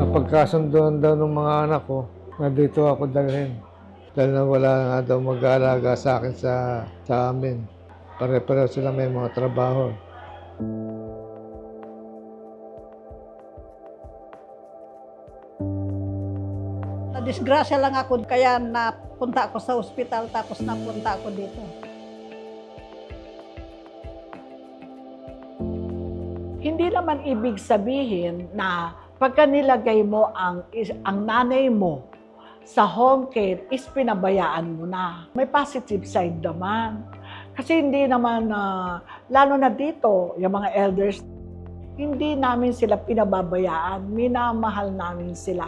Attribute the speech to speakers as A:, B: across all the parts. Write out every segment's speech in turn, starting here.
A: Napagkasundoan daw ng mga anak ko na dito ako dalhin. Dahil na wala nga daw mag-aalaga sa akin sa, sa amin. Pare-pareho sila may mga trabaho.
B: Na-disgrasya lang ako kaya napunta ako sa ospital tapos napunta ako dito.
C: Naman ibig sabihin na pagka nilagay mo ang, ang nanay mo sa home care is pinabayaan mo na. May positive side naman. Kasi hindi naman, na lalo na dito, yung mga elders, hindi namin sila pinababayaan. Minamahal namin sila.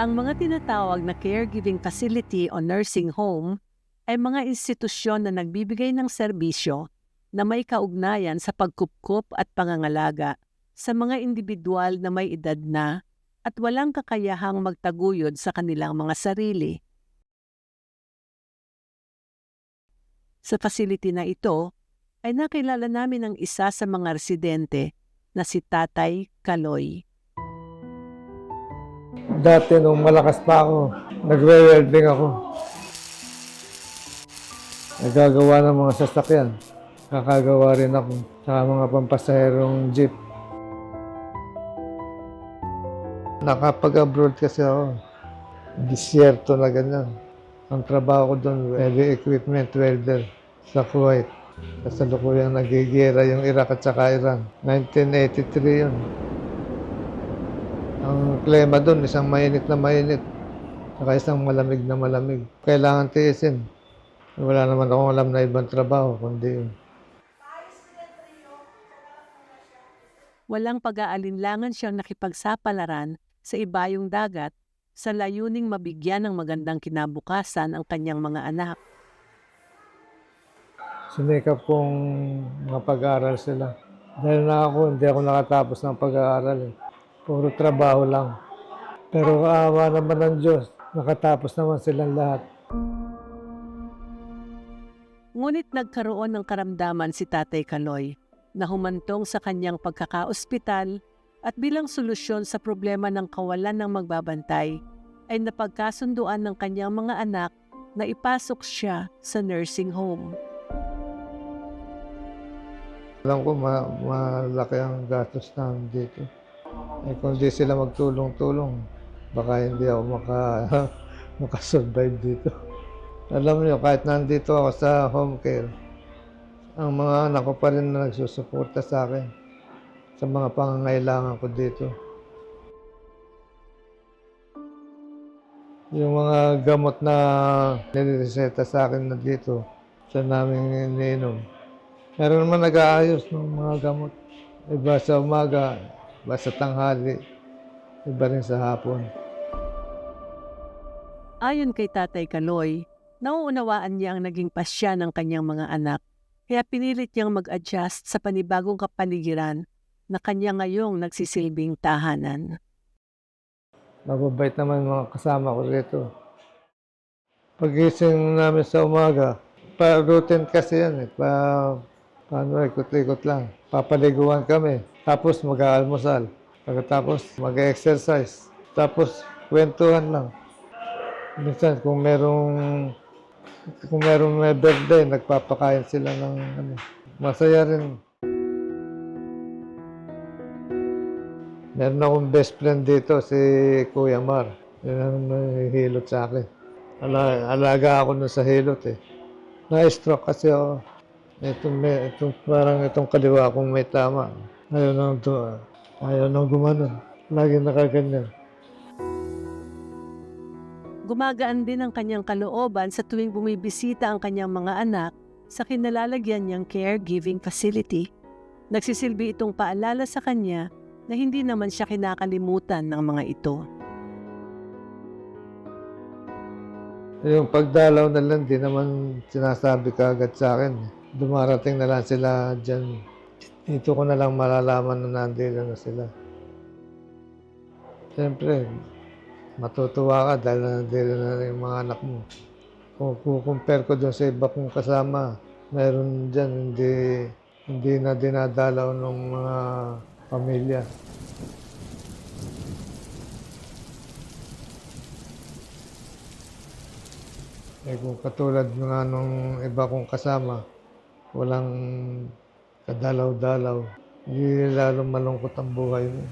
D: Ang mga tinatawag na caregiving facility o nursing home ay mga institusyon na nagbibigay ng serbisyo na may kaugnayan sa pagkupkup at pangangalaga sa mga individual na may edad na at walang kakayahang magtaguyod sa kanilang mga sarili. Sa facility na ito, ay nakilala namin ang isa sa mga residente na si Tatay Kaloy.
A: Dati nung malakas pa ako, nagwe-welding ako. Nagagawa ng mga sasakyan. Kakagawa rin ako sa mga pampasaherong jeep. Nakapag-abroad kasi ako. Disyerto na ganyan. Ang trabaho ko doon, heavy equipment welder sa Kuwait. Kasalukuyang nagigera yung Iraq at saka Iran. 1983 yun. Ang klima doon, isang mainit na mainit. Saka isang malamig na malamig. Kailangan tiisin. Wala naman akong alam na ibang trabaho, kundi yun.
D: walang pag-aalinlangan siyang nakipagsapalaran sa ibayong dagat sa layuning mabigyan ng magandang kinabukasan ang kanyang mga anak.
A: Sinikap kong mapag-aral sila. Dahil na ako, hindi ako nakatapos ng pag-aaral. Eh. Puro trabaho lang. Pero kaawa naman ng Diyos, nakatapos naman silang lahat.
D: Ngunit nagkaroon ng karamdaman si Tatay Kaloy na humantong sa kanyang pagkakaospital at bilang solusyon sa problema ng kawalan ng magbabantay ay napagkasunduan ng kanyang mga anak na ipasok siya sa nursing home.
A: Alam ko, ma- malaki ang gastos namin dito. Eh, kung di sila magtulong-tulong, baka hindi ako maka, makasurvive dito. Alam niyo, kahit nandito ako sa home care, ang mga anak ko pa rin na nagsusuporta sa akin sa mga pangangailangan ko dito. Yung mga gamot na nireseta sa akin na dito, sa namin iniinom, Meron naman nag-aayos ng mga gamot. Iba sa umaga, iba sa tanghali, iba rin sa hapon.
D: Ayon kay Tatay Kaloy, nauunawaan niya ang naging pasya ng kanyang mga anak, kaya pinilit niyang mag-adjust sa panibagong kapaligiran na kanya ngayong nagsisilbing tahanan.
A: Mababait naman mga kasama ko rito. Pagising namin sa umaga, pa routine kasi yan eh. Pa, paano, ikot-ikot lang. Papaliguan kami. Tapos mag-aalmusal. Pagkatapos mag-exercise. Tapos kwentuhan lang. Minsan kung merong kung merong may birthday, nagpapakain sila ng ano. Masaya rin. Meron akong best friend dito, si Kuya Mar. Yun ang nahihilot sa akin. Ala, alaga ako nun sa hilot eh. Na-stroke kasi ako. Itong, may, itong, parang itong kaliwa kong may tama. Ayaw nang, ayaw nang gumanon. Lagi nakaganyan.
D: Gumagaan din ang kanyang kalooban sa tuwing bumibisita ang kanyang mga anak sa kinalalagyan niyang caregiving facility. Nagsisilbi itong paalala sa kanya na hindi naman siya kinakalimutan ng mga ito.
A: Yung pagdalaw na lang, di naman sinasabi ka agad sa akin. Dumarating na lang sila dyan. Dito ko na lang malalaman na nandito na sila. Siyempre, matutuwa ka dahil nandito na yung mga anak mo. Kung kukumpare ko doon sa iba kong kasama, meron dyan hindi, hindi na dinadalaw ng mga pamilya. Eh kung katulad nga nung iba kong kasama, walang kadalaw-dalaw, hindi lalo malungkot ang buhay mo.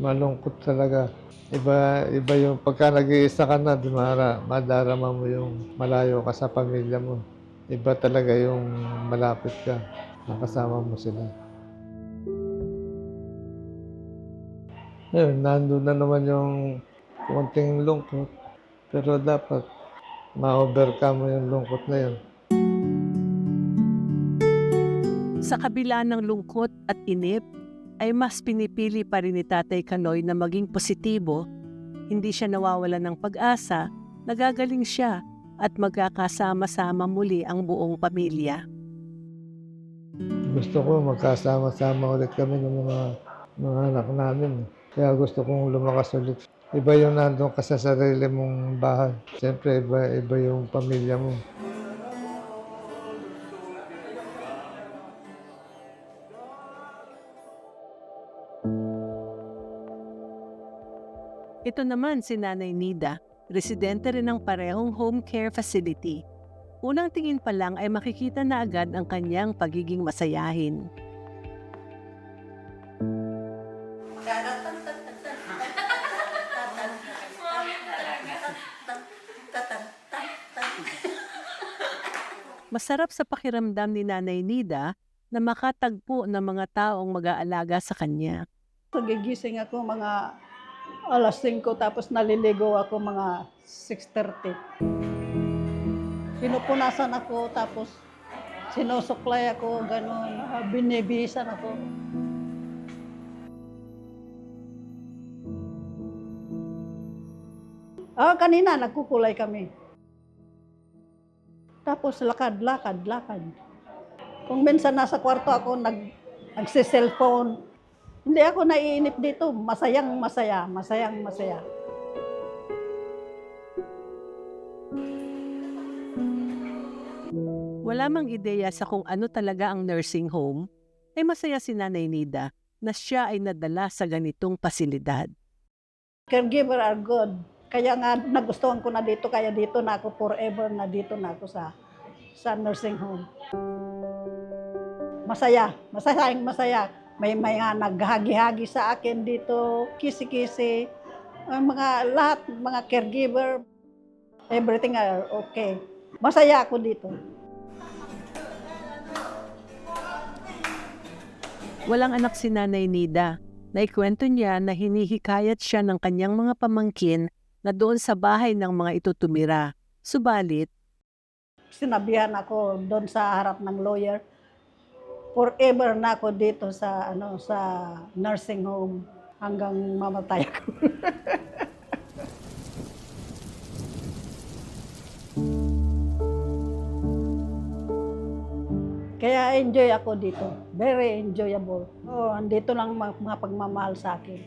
A: Malungkot talaga. Iba, iba yung pagka nag-iisa ka na, di mara, madarama mo yung malayo ka sa pamilya mo. Iba talaga yung malapit ka, nakasama mo sila. Yun, nandun na naman yung konting lungkot. Pero dapat ma-overcome mo yung lungkot na yun.
D: Sa kabila ng lungkot at inip, ay mas pinipili pa rin ni Tatay Kanoy na maging positibo. Hindi siya nawawala ng pag-asa, nagagaling siya at magkakasama-sama muli ang buong pamilya.
A: Gusto ko magkasama-sama ulit kami ng mga, mga anak namin. Kaya gusto kong lumakas ulit. Iba yung nandun ka sa sarili mong bahay. Siyempre, iba, iba yung pamilya mo.
D: Ito naman si Nanay Nida, residente rin ng parehong home care facility. Unang tingin pa lang ay makikita na agad ang kanyang pagiging masayahin. Masarap sa pakiramdam ni Nanay Nida na makatagpo ng mga taong mag-aalaga sa kanya.
B: Nagigising ako mga alas 5 tapos naliligo ako mga 6.30. Pinupunasan ako tapos sinusuklay ako, ganun, ah, binibisan ako. Ah, kanina nagkukulay kami. Tapos lakad, lakad, lakad. Kung minsan nasa kwarto ako, nag, nagsiselfone, hindi ako naiinip dito. Masayang masaya, masayang masaya.
D: Wala mang ideya sa kung ano talaga ang nursing home, ay masaya si Nanay Nida na siya ay nadala sa ganitong pasilidad.
B: Caregiver are good. Kaya nga nagustuhan ko na dito, kaya dito na ako forever na dito na ako sa sa nursing home. Masaya, masayang masaya. May mga naghagi-hagi sa akin dito, kisi-kisi, ang mga lahat, mga caregiver, everything are okay. Masaya ako dito.
D: Walang anak si Nanay Nida. Naikwento niya na hinihikayat siya ng kanyang mga pamangkin na doon sa bahay ng mga ito tumira. Subalit,
B: Sinabihan ako doon sa harap ng lawyer, forever na ako dito sa ano sa nursing home hanggang mamatay ako. Kaya enjoy ako dito. Very enjoyable. Oh, andito lang mga, pagmamahal sa akin.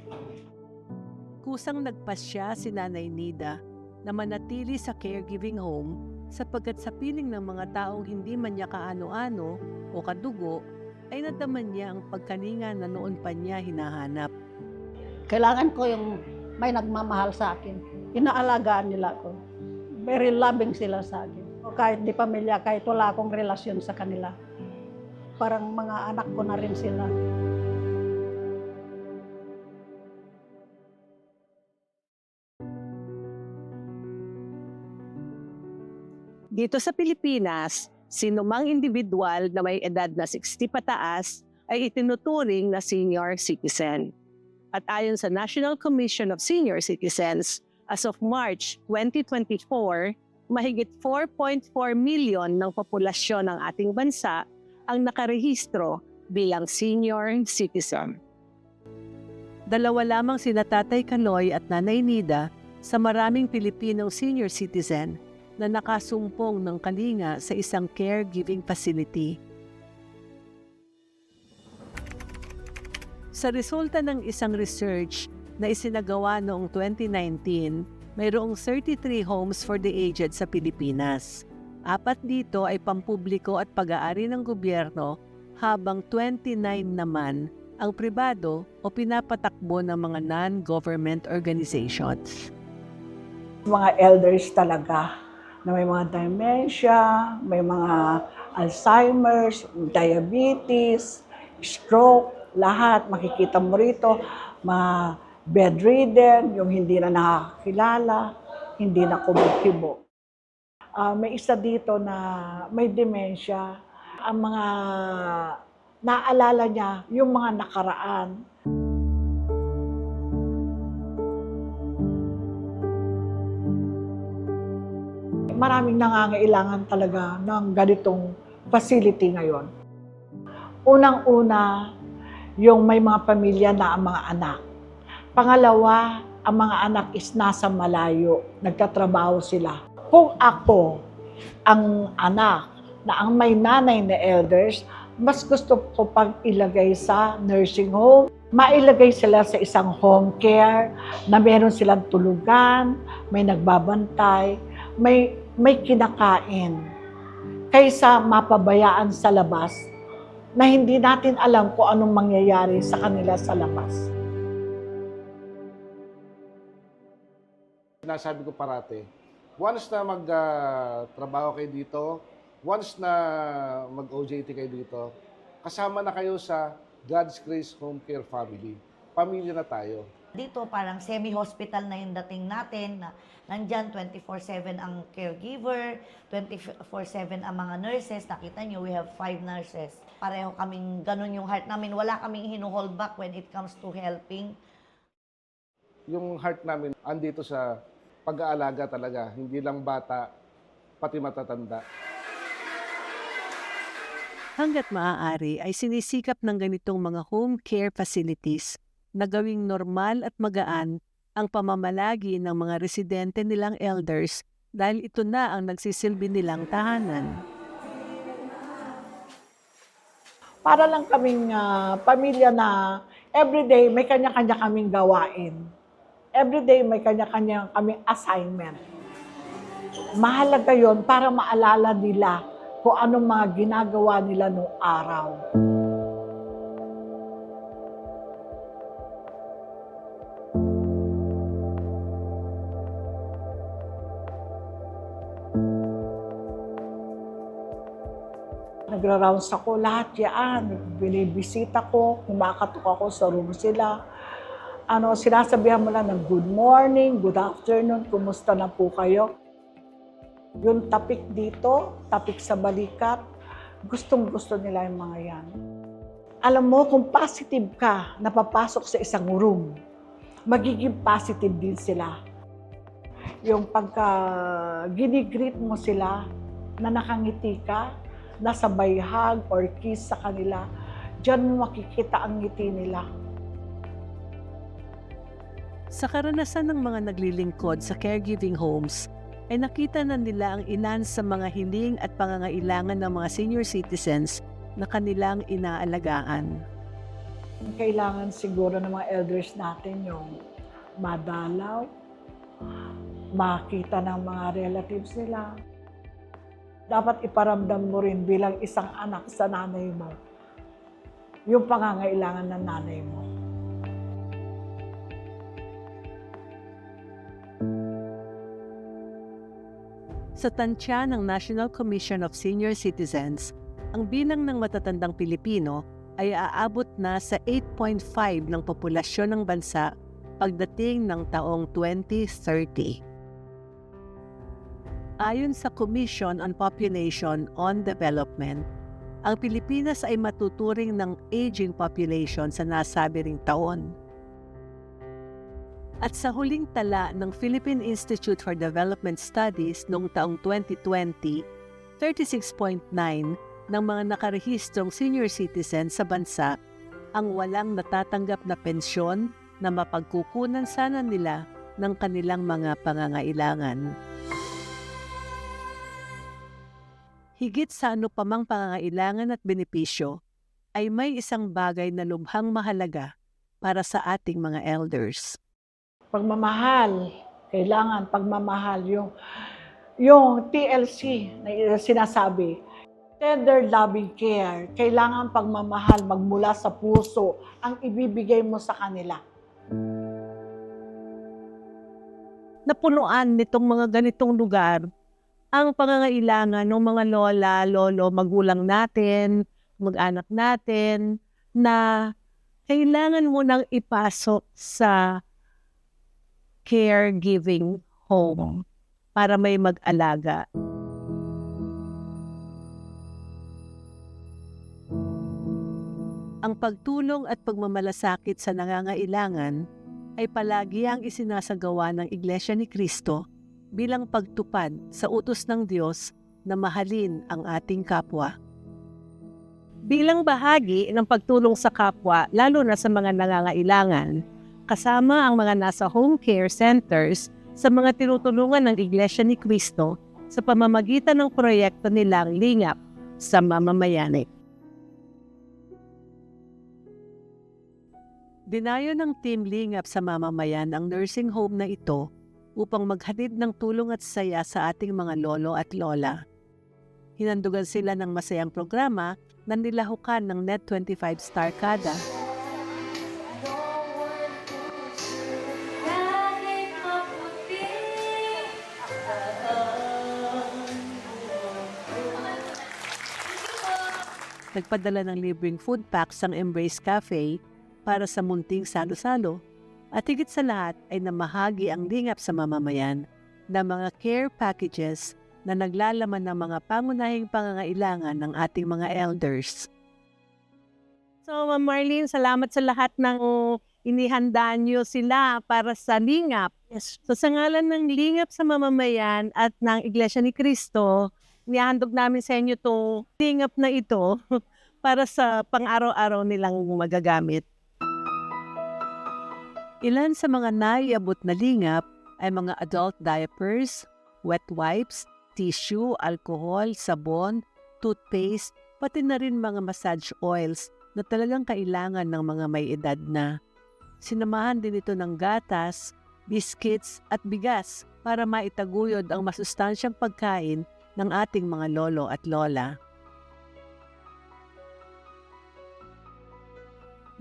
D: kusang nagpasya si Nanay Nida na manatili sa caregiving home sapagkat sa piling ng mga taong hindi man niya kaano-ano o kadugo ay nadaman niya ang pagkalinga na noon pa niya hinahanap.
B: Kailangan ko yung may nagmamahal sa akin. Inaalagaan nila ako. Very loving sila sa akin. Kahit di pamilya, kahit wala akong relasyon sa kanila. Parang mga anak ko na rin sila.
E: Dito sa Pilipinas, sino mang individual na may edad na 60 pataas ay itinuturing na senior citizen. At ayon sa National Commission of Senior Citizens, as of March 2024, mahigit 4.4 million ng populasyon ng ating bansa ang nakarehistro bilang senior citizen.
D: Dalawa lamang sina Tatay Kaloy at Nanay Nida sa maraming Pilipinong senior citizen na nakasumpong ng kalinga sa isang caregiving facility. Sa resulta ng isang research na isinagawa noong 2019, mayroong 33 homes for the aged sa Pilipinas. Apat dito ay pampubliko at pag-aari ng gobyerno habang 29 naman ang pribado o pinapatakbo ng mga non-government organizations.
C: Mga elders talaga na may mga dementia, may mga Alzheimer's, diabetes, stroke, lahat makikita mo rito, mga bedridden, yung hindi na nakakilala, hindi na kumukibo. Ah, may isa dito na may dementia, ang mga naalala niya yung mga nakaraan. Maraming nangangailangan talaga ng ganitong facility ngayon. Unang-una, yung may mga pamilya na ang mga anak. Pangalawa, ang mga anak is nasa malayo, nagtatrabaho sila. Kung ako, ang anak na ang may nanay na elders, mas gusto ko pag ilagay sa nursing home, mailagay sila sa isang home care na meron silang tulugan, may nagbabantay, may may kinakain kaysa mapabayaan sa labas na hindi natin alam kung anong mangyayari sa kanila sa labas.
F: Sinasabi ko parate, once na magtrabaho kayo dito, once na mag-OJT kayo dito, kasama na kayo sa God's Grace Home Care Family. Pamilya na tayo.
G: Dito parang semi-hospital na yung dating natin na nandyan 24-7 ang caregiver, 24-7 ang mga nurses. Nakita nyo, we have five nurses. Pareho kaming ganun yung heart namin. Wala kaming hinuhold back when it comes to helping.
F: Yung heart namin andito sa pag-aalaga talaga, hindi lang bata, pati matatanda.
D: Hanggat maaari ay sinisikap ng ganitong mga home care facilities na gawing normal at magaan ang pamamalagi ng mga residente nilang elders dahil ito na ang nagsisilbi nilang tahanan.
C: Para lang kaming ah, pamilya na everyday may kanya-kanya kaming gawain. Everyday may kanya-kanya kaming assignment. Mahalaga yon para maalala nila kung anong mga ginagawa nila noong araw. Nagra-rounds ako, lahat yan. Binibisita ko, kumakatok ako sa room sila. Ano, sinasabihan mo lang ng good morning, good afternoon, kumusta na po kayo. Yung tapik dito, tapik sa balikat, gustong gusto nila yung mga yan. Alam mo, kung positive ka, napapasok sa isang room, magiging positive din sila. Yung pagka ginigreet mo sila, na nakangiti ka, nasabay hug or kiss sa kanila, diyan mo makikita ang ngiti nila.
D: Sa karanasan ng mga naglilingkod sa caregiving homes, ay nakita na nila ang ilan sa mga hiling at pangangailangan ng mga senior citizens na kanilang inaalagaan.
C: Kailangan siguro ng mga elders natin yung madalaw, makita ng mga relatives nila. Dapat iparamdam mo rin bilang isang anak sa nanay mo yung pangangailangan ng nanay mo.
D: Sa tansya ng National Commission of Senior Citizens, ang bilang ng matatandang Pilipino ay aabot na sa 8.5 ng populasyon ng bansa pagdating ng taong 2030. Ayon sa Commission on Population on Development, ang Pilipinas ay matuturing ng aging population sa nasabi ring taon. At sa huling tala ng Philippine Institute for Development Studies noong taong 2020, 36.9 ng mga nakarehistrong senior citizen sa bansa ang walang natatanggap na pensyon na mapagkukunan sana nila ng kanilang mga pangangailangan. Higit sa ano pa mang pangangailangan at benepisyo, ay may isang bagay na lubhang mahalaga para sa ating mga elders.
C: Pagmamahal, kailangan pagmamahal yung yung TLC na sinasabi, tender loving care, kailangan pagmamahal magmula sa puso ang ibibigay mo sa kanila.
D: Napunuan nitong mga ganitong lugar ang pangangailangan ng mga lola, lolo, magulang natin, mag-anak natin na kailangan mo nang ipasok sa caregiving home para may mag-alaga. Ang pagtulong at pagmamalasakit sa nangangailangan ay palagi ang isinasagawa ng Iglesia ni Kristo bilang pagtupad sa utos ng Diyos na mahalin ang ating kapwa. Bilang bahagi ng pagtulong sa kapwa, lalo na sa mga nangangailangan, kasama ang mga nasa home care centers sa mga tinutulungan ng Iglesia ni Kristo sa pamamagitan ng proyekto nilang Lingap sa Mamamayanik. Dinayo ng Team Lingap sa mamamayan ang nursing home na ito upang maghatid ng tulong at saya sa ating mga lolo at lola. Hinandugan sila ng masayang programa na nilahukan ng Net25 Star Kada. Nagpadala ng libreng food packs ang Embrace Cafe para sa munting salo-salo at higit sa lahat ay namahagi ang lingap sa mamamayan na mga care packages na naglalaman ng mga pangunahing pangangailangan ng ating mga elders. So, Ma'am Marlene, salamat sa lahat ng inihanda niyo sila para sa lingap. So, sa ngalan ng lingap sa mamamayan at ng Iglesia ni Cristo, nihandog namin sa inyo itong lingap na ito para sa pang-araw-araw nilang magagamit. Ilan sa mga naiabot na lingap ay mga adult diapers, wet wipes, tissue, alcohol, sabon, toothpaste, pati na rin mga massage oils na talagang kailangan ng mga may edad na. Sinamahan din ito ng gatas, biscuits at bigas para maitaguyod ang masustansyang pagkain ng ating mga lolo at lola.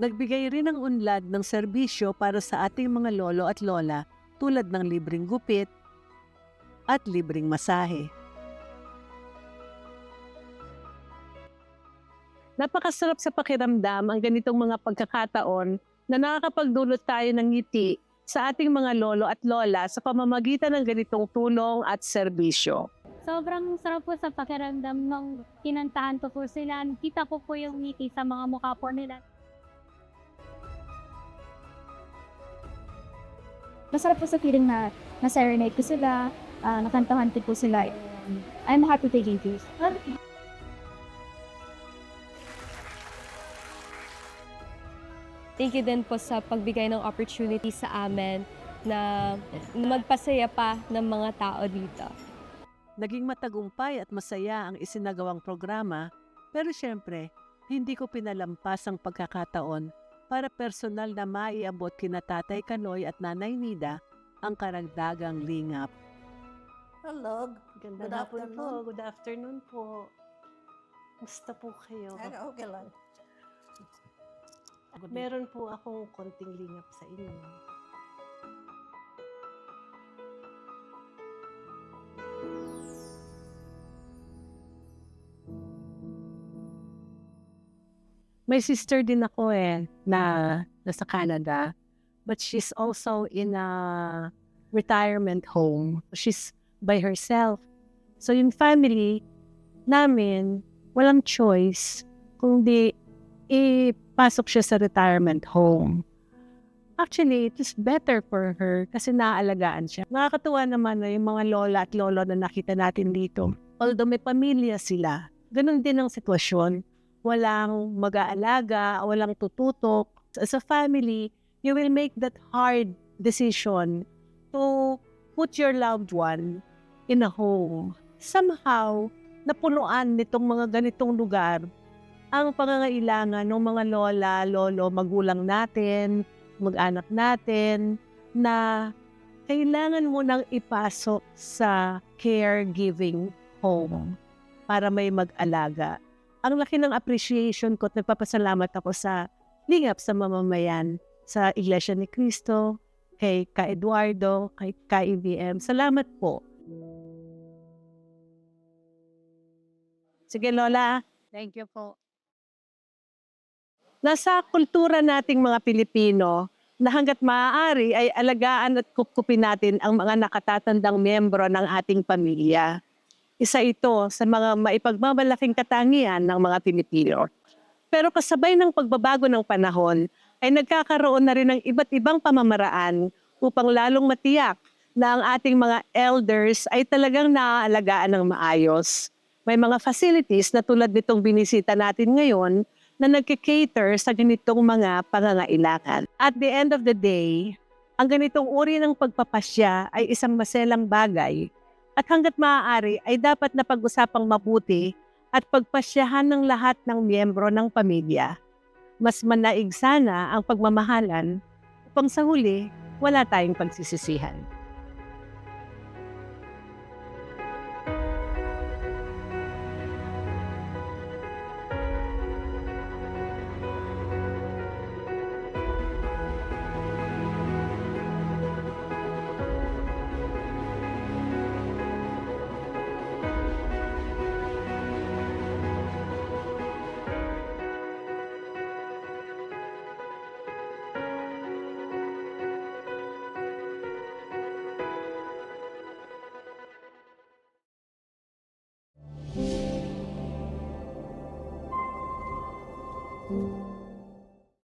D: Nagbigay rin ng unlad ng serbisyo para sa ating mga lolo at lola tulad ng libreng gupit at libreng masahe. Napakasarap sa pakiramdam ang ganitong mga pagkakataon na nakakapagdulot tayo ng ngiti sa ating mga lolo at lola sa pamamagitan ng ganitong tulong at serbisyo.
H: Sobrang sarap po sa pakiramdam nung kinantahan ko po sila. Kita ko po yung ngiti sa mga mukha po nila. Masarap po sa feeling na na-serenade ko sila, uh, nakantahan ko po sila. I'm happy taking this.
I: Thank you din po sa pagbigay ng opportunity sa amin na magpasaya pa ng mga tao dito.
D: Naging matagumpay at masaya ang isinagawang programa, pero siyempre, hindi ko pinalampas ang pagkakataon para personal na maiabot kina Tatay Kanoy at Nanay Nida ang karagdagang lingap.
J: Hello.
D: Ganda
J: Good
D: hapon po.
J: afternoon.
D: Good afternoon po. Musta po kayo?
J: Ano, okay lang.
D: Meron po akong konting lingap sa inyo. May sister din ako eh na nasa Canada. But she's also in a retirement home. She's by herself. So yung family namin, walang choice kundi ipasok siya sa retirement home. Actually, it is better for her kasi naaalagaan siya. Nakakatuwa naman na yung mga lola at lolo na nakita natin dito. Although may pamilya sila, ganun din ang sitwasyon. Walang mag-aalaga, walang tututok. As a family, you will make that hard decision to put your loved one in a home. Somehow, napunuan nitong mga ganitong lugar ang pangangailangan ng mga lola, lolo, magulang natin, mag-anak natin na kailangan mo nang ipasok sa caregiving home para may mag-alaga. Ang laki ng appreciation ko at nagpapasalamat ako sa lingap sa mamamayan sa Iglesia ni Cristo, kay Ka Eduardo, kay Ka IBM. Salamat po. Sige Lola. Thank you po. Nasa kultura nating mga Pilipino na hanggat maaari ay alagaan at kupkupin natin ang mga nakatatandang miyembro ng ating pamilya. Isa ito sa mga maipagmamalaking katangian ng mga Pilipino. Pero kasabay ng pagbabago ng panahon, ay nagkakaroon na rin ng iba't ibang pamamaraan upang lalong matiyak na ang ating mga elders ay talagang naaalagaan ng maayos. May mga facilities na tulad nitong binisita natin ngayon na nagkikater sa ganitong mga pangangailangan. At the end of the day, ang ganitong uri ng pagpapasya ay isang maselang bagay at hanggat maaari ay dapat na pag-usapang mabuti at pagpasyahan ng lahat ng miyembro ng pamilya. Mas manaig sana ang pagmamahalan upang sa huli, wala tayong pagsisisihan.